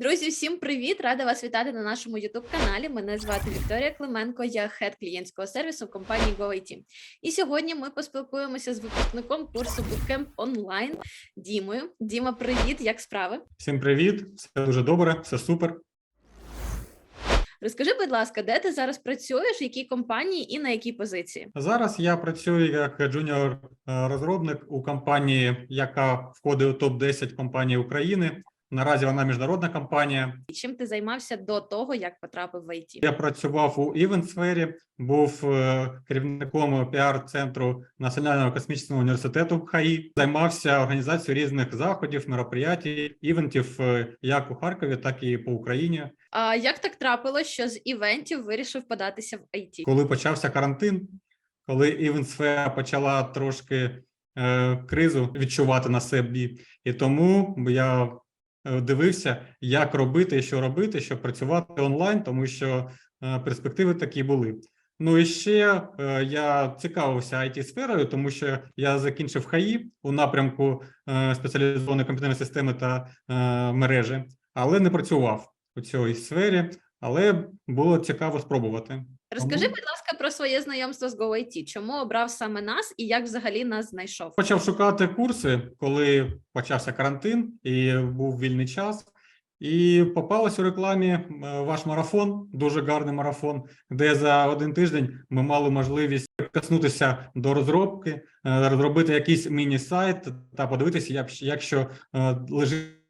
Друзі, всім привіт! Рада вас вітати на нашому youtube каналі. Мене звати Вікторія Клименко, я хед клієнтського сервісу компанії GoIT. І сьогодні ми поспілкуємося з випускником курсу Bootcamp онлайн Дімою. Діма, привіт! Як справи? Всім привіт, все дуже добре, все супер. Розкажи, будь ласка, де ти зараз працюєш, в якій компанії і на якій позиції? Зараз я працюю як джуніор е, розробник у компанії, яка входить у топ 10 компаній України. Наразі вона міжнародна компанія. І чим ти займався до того, як потрапив в ІТ? Я працював у івент сфері, був е, керівником піар-центру Національного космічного університету ХАІ. Займався організацією різних заходів, мероприятій, івентів е, як у Харкові, так і по Україні. А як так трапилось, що з івентів вирішив податися в ІТ? коли почався карантин, коли івент-сфера почала трошки е, кризу відчувати на собі, і тому я дивився, як робити і що робити, щоб працювати онлайн, тому що е, перспективи такі були. Ну і ще е, я цікавився it сферою, тому що я закінчив ХАІ у напрямку е, спеціалізованої комп'ютерної системи та е, мережі, але не працював у цій сфері. Але було цікаво спробувати. Розкажи, будь ласка, про своє знайомство з GoIT. Чому обрав саме нас і як взагалі нас знайшов? Почав шукати курси, коли почався карантин і був вільний час. І попалась у рекламі е, ваш марафон, дуже гарний марафон, де за один тиждень ми мали можливість прикоснутися до розробки, е, розробити якийсь міні-сайт та подивитися, як, якщо е,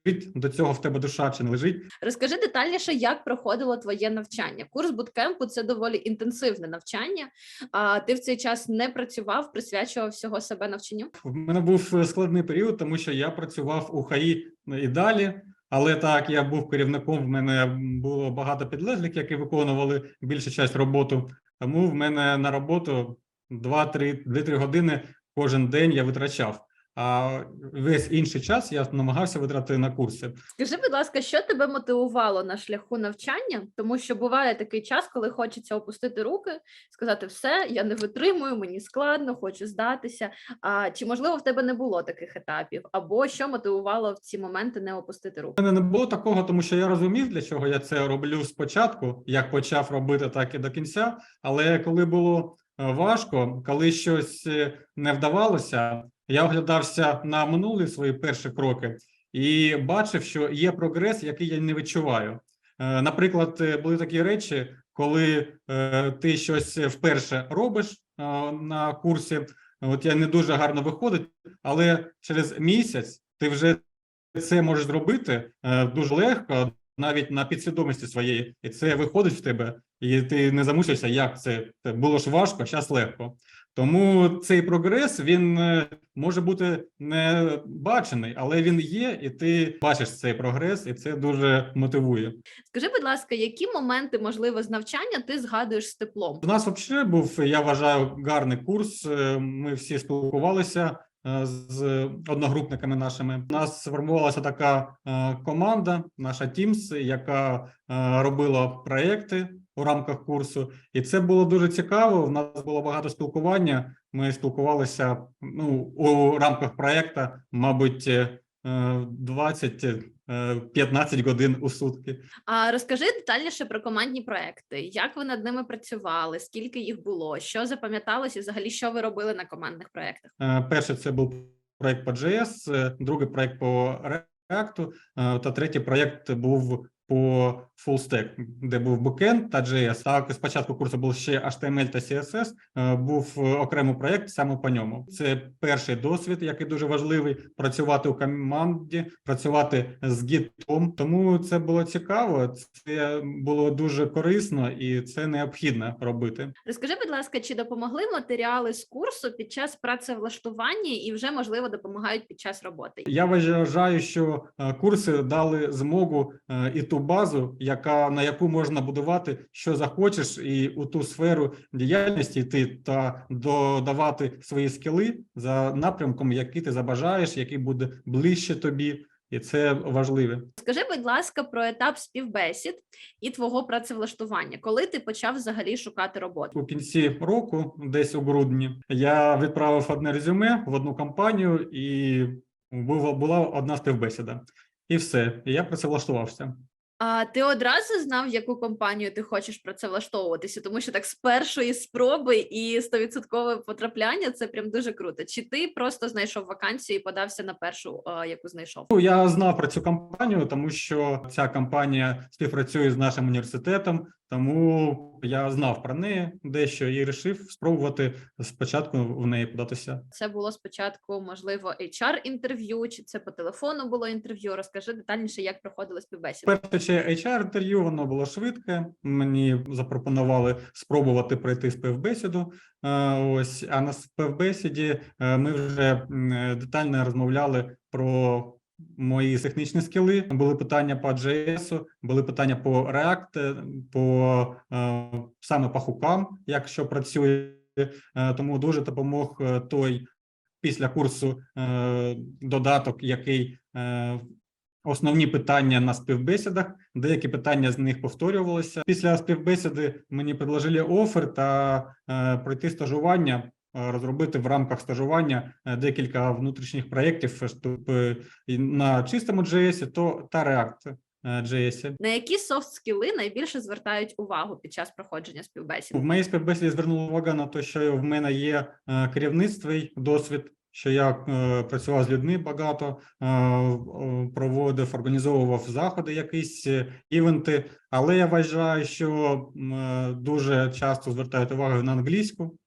лежить до цього в тебе душа чи не лежить. Розкажи детальніше, як проходило твоє навчання. Курс буткемпу це доволі інтенсивне навчання. А ти в цей час не працював, присвячував всього себе навчанню. В мене був е, складний період, тому що я працював у ХАІ і далі. Але так я був керівником. В мене було багато підлеглих, які виконували більшу часть роботу. Тому в мене на роботу 2-3 години кожен день я витрачав. А весь інший час я намагався витратити на курси. Скажи, будь ласка, що тебе мотивувало на шляху навчання? Тому що буває такий час, коли хочеться опустити руки, сказати все, я не витримую, мені складно, хочу здатися. А чи можливо в тебе не було таких етапів? Або що мотивувало в ці моменти не опустити руки? У мене не було такого, тому що я розумів, для чого я це роблю спочатку, як почав робити, так і до кінця. Але коли було е, важко, коли щось е, не вдавалося, я оглядався на минулі свої перші кроки і бачив, що є прогрес, який я не відчуваю. Е, Наприклад, е, були такі речі, коли е, ти щось вперше робиш на курсі. От я не дуже гарно виходить, але через місяць ти вже це можеш зробити дуже легко, навіть на підсвідомості своєї, і це виходить в тебе, і ти не замучишся, як Це було ж важко, зараз легко. Тому цей прогрес він е, може бути не бачений, але він є, і ти бачиш цей прогрес, і це дуже мотивує. Скажи, будь ласка, які моменти, можливо, з навчання ти згадуєш з теплом? У нас взагалі був, я вважаю, гарний курс. Е, Ми всі спілкувалися е, з одногрупниками нашими. У нас сформувалася така команда, наша Teams, яка робила проекти у рамках курсу, і це було дуже цікаво. У нас було багато спілкування. Ми спілкувалися ну у рамках проекту, мабуть, е, 20 е, 15 годин у сутки. А розкажи детальніше про командні проекти. Як ви над ними працювали? Скільки їх було? Що запам'яталось і взагалі що ви робили на командних проектах? Е, Перший це був проект по JS, е, другий проект по React, е, та третій проект був по Full Stack, де був бекенд та JS. Так, спочатку курсу був ще HTML та CSS, е, був е, окремий проект саме по ньому. Це перший досвід, який дуже важливий. Працювати у команді, працювати з гітом. Тому це було цікаво. Це було дуже корисно і це необхідно робити. Розкажи, будь ласка, чи допомогли матеріали з курсу під час працевлаштування і вже можливо допомагають під час роботи? Я вважаю, що е, курси дали змогу і ту базу, яка на яку можна будувати що захочеш, і у ту сферу діяльності йти та додавати свої скіли за напрямком, який ти забажаєш, який буде ближче тобі, і це важливе. Скажи, будь ласка, про етап співбесід і твого працевлаштування, коли ти почав взагалі шукати роботу? У кінці року, десь у грудні, я відправив одне резюме в одну компанію, і була була одна співбесіда, і все. І я працевлаштувався. А ти одразу знав, в яку компанію ти хочеш працевлаштовуватися, тому що так з першої спроби і стовідсоткове потрапляння це прям дуже круто. Чи ти просто знайшов вакансію і подався на першу, яку знайшов? Ну, Я знав про цю компанію, тому що ця компанія співпрацює з нашим університетом, тому я знав про неї дещо і вирішив спробувати спочатку в неї податися. Це було спочатку, можливо, HR інтерв'ю, чи це по телефону було інтерв'ю? Розкажи детальніше, як проходила співбесіда. Перше HR інтерв'ю, воно було швидке. Мені запропонували спробувати пройти співбесіду. Е, Ось а на співбесіді е, ми вже е, детально розмовляли про мої технічні скіли. Були питання по JS, були питання по React, е, по е, саме по хукам, як що працює. Е, Тому дуже допомог той після курсу додаток, який основні питання на співбесідах. Деякі питання з них повторювалися. Після співбесіди мені предложили офер та пройти стажування. Е, Розробити в рамках стажування е, декілька внутрішніх проєктів е, щоб, на чистому JS то та React JS. На які софт скіли найбільше звертають увагу під час проходження співбесіди? В моїй співбесіді звернула увагу на те, що в мене є керівництвий досвід, що я працював з людьми багато, проводив, організовував заходи, якісь івенти. Але я вважаю, що дуже часто звертають увагу на англійську.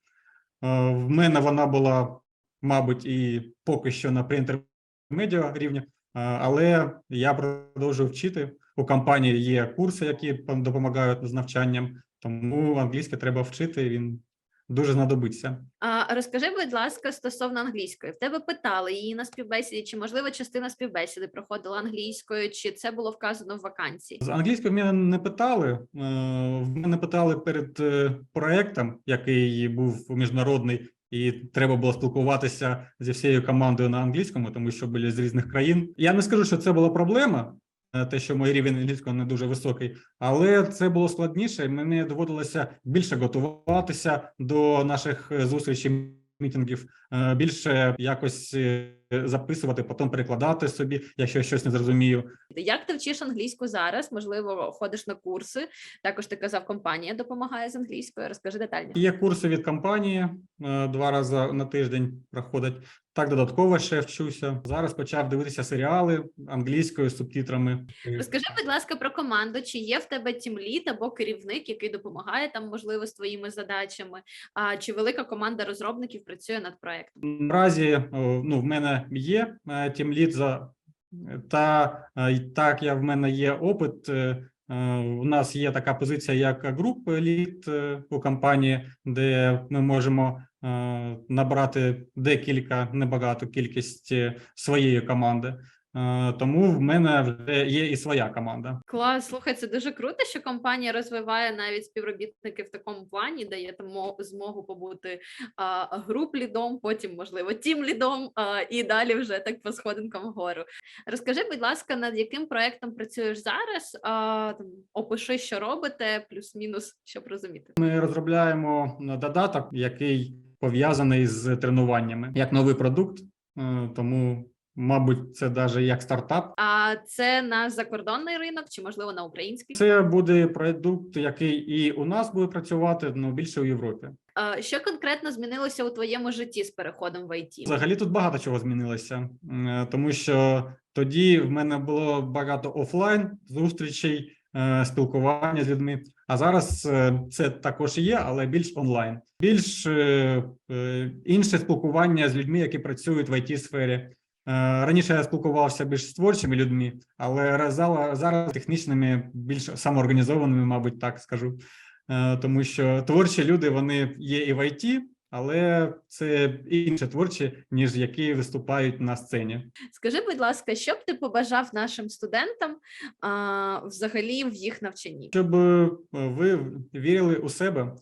Е, В мене вона була, мабуть, і поки що на преінтермедіа рівні, е, але я продовжую вчити. У компанії є курси, які пом- допомагають з навчанням. Тому англійське треба вчити, він дуже знадобиться. А розкажи, будь ласка, стосовно англійської. В тебе питали її на співбесіді, чи можливо частина співбесіди проходила англійською, чи це було вказано в вакансії? З англійської в мене не питали. е, В мене питали перед е, проектом, який був міжнародний, і треба було спілкуватися зі всією командою на англійському, тому що були з різних країн. Я не скажу, що це була проблема. Е, Те, що мій рівень англійського не дуже високий, але це було складніше. Мені доводилося більше готуватися до наших е, зустрічей, мітингів, більше якось е, записувати, потім перекладати собі, якщо я щось не зрозумію. Як ти вчиш англійську зараз? Можливо, ходиш на курси. Також ти казав, компанія допомагає з англійською. Розкажи детальніше. Є курси від компанії е, два рази на тиждень проходять. Так додатково ще вчуся. Зараз почав дивитися серіали англійською з субтитрами. Розкажи, будь ласка, про команду. Чи є в тебе тімліт або керівник, який допомагає там, можливо, з твоїми задачами? А чи велика команда розробників працює над проектом? Наразі ну в мене є тімлід за та е, так я в мене є опит. е, е, У нас є така позиція, як груп лід е, у компанії, де ми можемо е, набрати декілька небагату кількість е, своєї команди. Е, Тому в мене вже є і своя команда. Клас, слухай, це дуже круто, що компанія розвиває навіть співробітників в такому плані, дає там змогу побути а, груп лідом, потім, можливо, тім лідом, а, і далі вже так по сходинкам вгору. Розкажи, будь ласка, над яким проектом працюєш зараз? А, там, опиши, що робите, плюс-мінус, щоб розуміти. Ми розробляємо додаток, який пов'язаний з тренуваннями як новий продукт. Е, Тому, мабуть, це навіть як стартап. А це на закордонний ринок чи можливо на український? Це буде продукт, який і у нас буде працювати, ну більше у Європі. А, що конкретно змінилося у твоєму житті з переходом в ІТ? Взагалі тут багато чого змінилося, тому що тоді в мене було багато офлайн зустрічей, е, спілкування з людьми. А зараз е, це також є, але більш онлайн, більш е, інше спілкування з людьми, які працюють в it сфері. Е, Раніше я спілкувався більш з творчими людьми, але зараз технічними, більш самоорганізованими, мабуть, так скажу. Е, Тому що творчі люди вони є і в IT, але це інші творчі, ніж які виступають на сцені. Скажи, будь ласка, що б ти побажав нашим студентам а, взагалі в їх навчанні? Щоб е, ви вірили у себе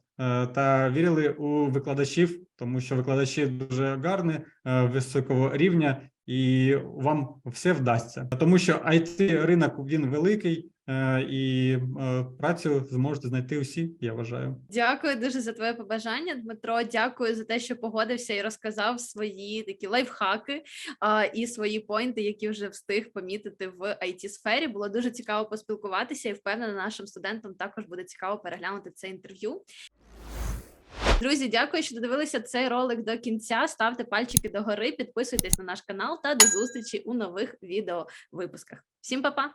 та вірили у викладачів, тому що викладачі дуже гарні, високого рівня, і вам все вдасться, тому що it ринок він великий, е, і е, працю зможете знайти усі. Я вважаю. Дякую дуже за твоє побажання, Дмитро. Дякую за те, що погодився і розказав свої такі лайфхаки а, і свої поінти, які вже встиг помітити в it сфері. Було дуже цікаво поспілкуватися, і впевнена, нашим студентам також буде цікаво переглянути це інтерв'ю. Друзі, дякую, що додивилися цей ролик до кінця. Ставте пальчики догори, підписуйтесь на наш канал та до зустрічі у нових відео випусках. Всім па-па!